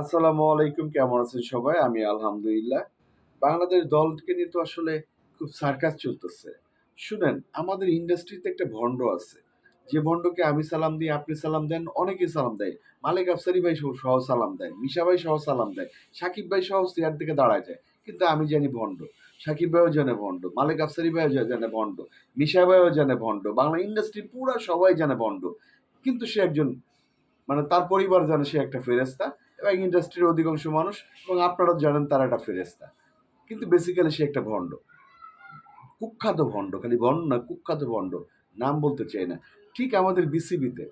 আসসালামু আলাইকুম, কেমন আছেন সবাই? আমি আলহামদুলিল্লাহ। বাংলাদেশ দলকে নিয়ে তো আসলে খুব সার্কাস চলতেছে। শুনেন, আমাদের ইন্ডাস্ট্রিতে একটা ভণ্ড আছে। যে ভণ্ডকে আমি সালাম দিই, আপনি সালাম দেন অনেকে সালাম দেয়। মালিক আফসারি ভাই সহ সালাম দেয়, মিশা ভাই সহ সালাম দেয়, সাকিব ভাই সহ চেয়ার থেকে দাঁড়ায় যায়। কিন্তু আমি জানি ভণ্ড। সাকিব ভাইও জানে ভণ্ড, মালিক আফসারি ভাইও জানে ভণ্ড, মিশা ভাইও জানে ভণ্ড, বাংলা ইন্ডাস্ট্রি পুরো সবাই জানে ভণ্ড। কিন্তু সে একজন মানে তার পরিবার জানে সে একটা ফেরেস্তা এবং ইন্ডাস্ট্রির অধিকাংশ মানুষ এবং আপনারা জানেন তারা একটা ফেরেস্তা কিন্তু বেসিক্যালি সে একটা ভণ্ড। কুখ্যাত ভণ্ড, খালি ভণ্ড না, কুখ্যাত ভণ্ড। নাম বলতে চাই না। ঠিক আমাদের বিসিবিতে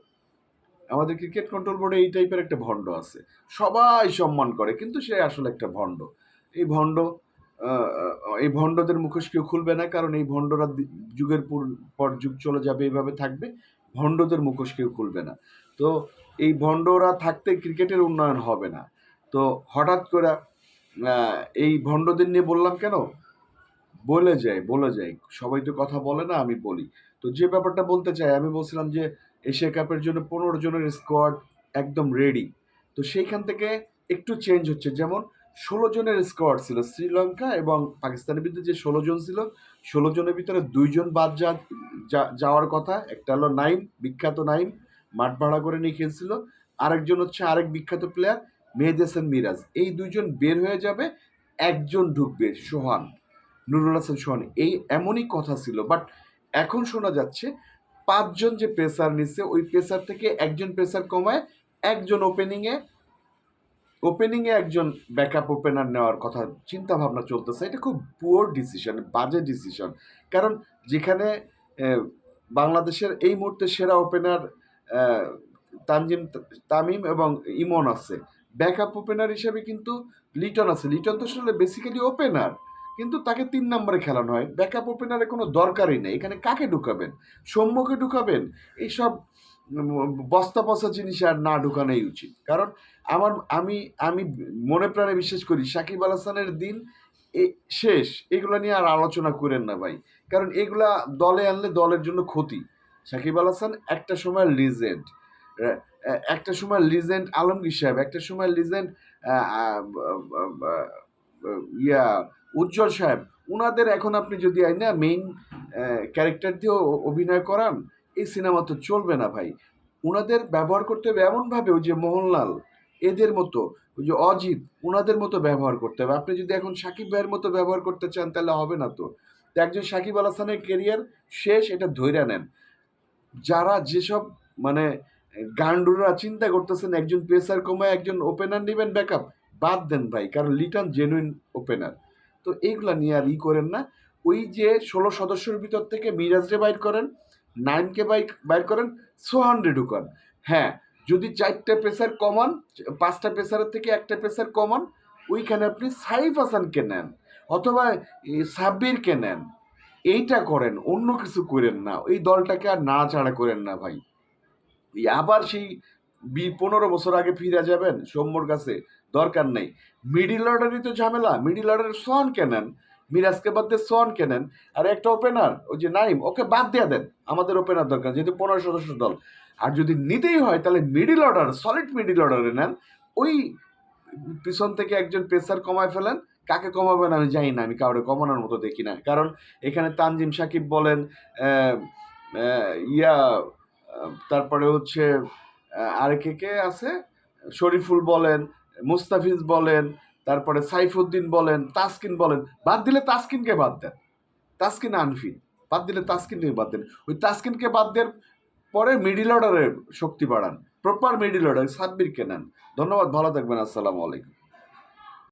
আমাদের ক্রিকেট কন্ট্রোল বোর্ডে এই টাইপের একটা ভণ্ড আছে। সবাই সম্মান করে, কিন্তু সে আসলে একটা ভণ্ড। এই ভণ্ড এই ভণ্ডদের মুখোশ কেউ খুলবে না, কারণ এই ভণ্ডরা যুগের পর- যুগ চলে যাবে, এইভাবে থাকবে। ভণ্ডদের মুখোশ কেউ খুলবে না। তো এই ভণ্ডরা থাকতে ক্রিকেটের উন্নয়ন হবে না। তো হঠাৎ করে এই ভণ্ডদের নিয়ে বললাম কেন? বলে যাই বলে যাই। সবাই তো কথা বলে না, আমি বলি। তো যে ব্যাপারটা বলতে চাই, আমি বলছিলাম যে এশিয়া কাপের জন্য পনেরো জনের স্কোয়াড একদম রেডি তো সেইখান থেকে একটু চেঞ্জ হচ্ছে। যেমন ষোলো জনের স্কোয়াড ছিল, শ্রীলঙ্কা এবং পাকিস্তানের বিরুদ্ধে যে ষোলো জন ছিল, ষোলো জনের ভিতরে দুইজন বাদ যাওয়ার কথা। একটা হলো নাইম, বিখ্যাত নাইম। মাঠ ভাড়া করে নিয়ে খেলছিল। আরেকজন হচ্ছে আরেক বিখ্যাত প্লেয়ার মেহেদি হাসান মিরাজ। এই দুইজন বের হয়ে যাবে, একজন ঢুকবে, সোহান, নুরুল হাসান সোহান। এই এমনই কথা ছিল বাট এখন শোনা যাচ্ছে, পাঁচজন যে পেসার নিচ্ছে, ওই পেসার থেকে একজন পেসার কমায়, একজন ওপেনিংয়ে ওপেনিংয়ে একজন ব্যাকআপ ওপেনার নেওয়ার কথা চিন্তা ভাবনা চলতেছে। এটা খুব পুয়ার ডিসিশন বাজে ডিসিশন কারণ যেখানে বাংলাদেশের এই মুহূর্তে সেরা ওপেনার তানজিম তামিম এবং ইমন আছে। ব্যাকআপ ওপেনার হিসেবে কিন্তু লিটন আছে। লিটন তো আসলে বেসিক্যালি ওপেনার কিন্তু তাকে তিন নম্বরে খেলানো হয়। ব্যাকআপ ওপেনারে কোনো দরকারই নেই। এখানে কাকে ঢুকাবেন? সৌম্যকে ঢুকাবেন? এইসব বস্তা পচা জিনিস আর না ঢুকানোই উচিত। কারণ আমার, আমি আমি মনে প্রাণে বিশ্বাস করি সাকিব আল হাসানের দিন শেষ। এগুলো নিয়ে আর আলোচনা করেন না ভাই। কারণ এগুলা দলে আনলে দলের জন্য ক্ষতি। সাকিব আল হাসান একটা সময় লিজেন্ড একটা সময় লিজেন্ড আলমগীর সাহেব, একটা সময় লিজেন্ড ইয়া উজ্জ্বল সাহেব। উনাদের এখন আপনি যদি আইনা মেইন ক্যারেক্টার দিয়ে অভিনয় করান, এই সিনেমা তো চলবে না ভাই। উনাদের ব্যবহার করতে হবে এমনভাবে, ওই যে মোহনলাল, এদের মতো, ওই যে অজিত, উনাদের মতো ব্যবহার করতে হবে। আপনি যদি এখন সাকিব ভাইয়ের মতো ব্যবহার করতে চান, তাহলে হবে না তো। তো একজন সাকিব আল হাসানের কেরিয়ার শেষ, এটা ধৈর্য নেন। যারা যেসব মানে গান্ডুরা চিন্তা করতেছেন একজন পেসার কমায়, একজন ওপেনার নেবেন ব্যাকআপ বাদ দেন ভাই, কারণ লিটন জেনুইন ওপেনার তো এইগুলা নিয়ে আর ই করেন না। ওই যে ষোলো সদস্যের ভিতর থেকে মিরাজরে বাইর করেন নাইনকে বাইক, বাইর করেন সোহানরে ঢুকান। হ্যাঁ যদি চারটে পেসার কমান, পাঁচটা পেসারের থেকে একটা পেসার কমান, ওইখানে আপনি সাইফ হাসানকে নেন, অথবা সাব্বিরকে নেন। এইটা করেন, অন্য কিছু করেন না। এই দলটাকে আর না ছাড়া করেন না ভাই। আবার সেই বি পনেরো বছর আগে ফিরে যাবেন সৌম্যর কাছে, দরকার নেই। মিডিল অর্ডারই তো ঝামেলা, মিডিল অর্ডারের সন কেনেন, মিরাজকে বাদ দিয়ে সন কেনেন। আর একটা ওপেনার ওই যে নাইম, ওকে বাদ দিয়ে দেন। আমাদের ওপেনার দরকার, যেহেতু পনেরো সদস্য দল। আর যদি নিতেই হয়, তাহলে মিডিল অর্ডার সলিড মিডিল অর্ডারে নেন। ওই পিছন থেকে একজন পেসার কমায় ফেলেন কাকে কমাবেন আমি জানি না, আমি কাউরে কমানোর মতো দেখি না। কারণ এখানে তানজিম সাকিব বলেন ইয়া তারপরে হচ্ছে আর কে কে আছে? শরীফুল বলেন, মুস্তাফিজ বলেন, তারপরে সাইফুদ্দিন বলেন, তাসকিন বলেন, বাদ দিলে তাসকিনকে বাদ দেন। তাসকিন আনফিন বাদ দিলে তাসকিনকে বাদ দেন। ওই তাসকিনকে বাদ দেওয়ার পরে মিডিল অর্ডারের শক্তি বাড়ান প্রপার মিডিল অর্ডার সাব্বিরকে নেন। ধন্যবাদ, ভালো থাকবেন, আসসালামু আলাইকুম।